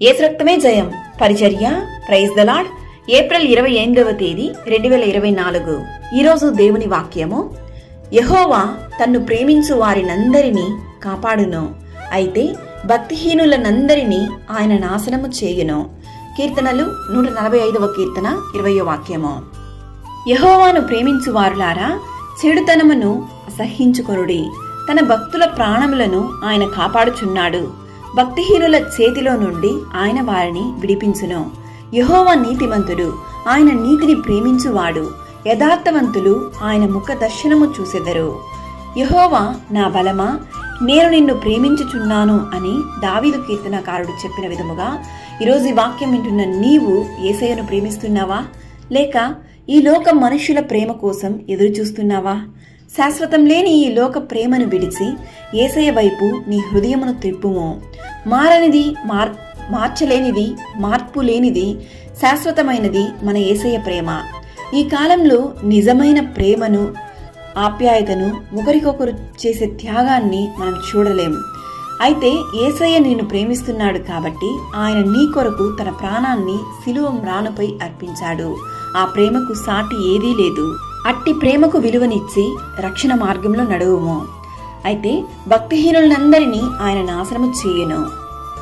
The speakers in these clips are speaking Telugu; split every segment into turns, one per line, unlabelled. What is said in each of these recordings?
ఏసు రక్తమే జయం. పరిచర్య ప్రైజ్ ద లాడ్ ఏప్రిల్ ఇరవై ఎనిమిదవ తేదీ రెండు వేల ఇరవై నాలుగు. ఈరోజు దేవుని వాక్యము. యహోవా తన్ను ప్రేమించు వారినందరినీ కాపాడును. అయితే భక్తిహీనులనందరినీ ఆయన నాశనము చేయును. కీర్తనలు నూట నలభై ఐదవ కీర్తన ఇరవయో వాక్యము. యహోవాను ప్రేమించు వారులారా చెడుతనమును అసహించుకొనుడి తన భక్తుల ప్రాణములను ఆయన కాపాడుచున్నాడు. భక్తిహీనుల చేతిలో నుండి ఆయన వారిని విడిపించును. యహోవా నీతిమంతుడు ఆయన నీతిని ప్రేమించువాడు యథార్థవంతులు ఆయన ముఖ దర్శనము చూసెదరు. యహోవా నా బలమా? నేను నిన్ను ప్రేమించుచున్నాను అని దావీదు కీర్తనకారుడు చెప్పిన విధముగా ఈరోజు ఈ వాక్యం వింటున్న నీవు ఏసయ్యను ప్రేమిస్తున్నావా? లేక ఈ లోక మనుష్యుల ప్రేమ కోసం ఎదురు చూస్తున్నావా శాశ్వతం లేని ఈ లోక ప్రేమను విడిచి ఏసయ్య వైపు నీ హృదయమును త్రిప్పుము. మారనిది మార్ మార్చలేనిది మార్పు లేనిది శాశ్వతమైనది మన ఏసయ్య ప్రేమ. ఈ కాలంలో నిజమైన ప్రేమను ఆప్యాయతను ఒకరికొకరు చేసే త్యాగాన్ని మనం చూడలేము అయితే ఏసయ్య నిన్ను ప్రేమిస్తున్నాడు కాబట్టి ఆయన నీ కొరకు తన ప్రాణాన్ని సిలువ మ్రానుపై అర్పించాడు. ఆ ప్రేమకు సాటి ఏదీ లేదు. అట్టి ప్రేమకు విలువనిచ్చి రక్షణ మార్గంలో నడువుము. అయితే భక్తిహీనులందరినీ ఆయన నాశనము చేయను.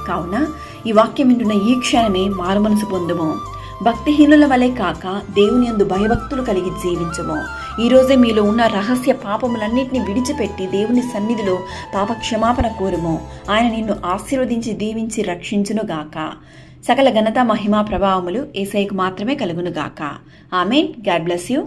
కావున ఈ వాక్యం వింటున్న ఈ క్షణమే మారుమనసు పొందుము. భక్తిహీనుల వలె కాక దేవుని యందు భయభక్తులు కలిగి జీవించము. ఈ రోజే మీలో ఉన్న రహస్య పాపములన్నింటినీ విడిచిపెట్టి దేవుని సన్నిధిలో పాప క్షమాపణ కోరుము. ఆయన నిన్ను ఆశీర్వదించి దీవించి రక్షించును గాక. సకల ఘనత మహిమా ప్రభావములు ఏసైకు మాత్రమే కలుగును గాక. ఆమెన్. God bless you.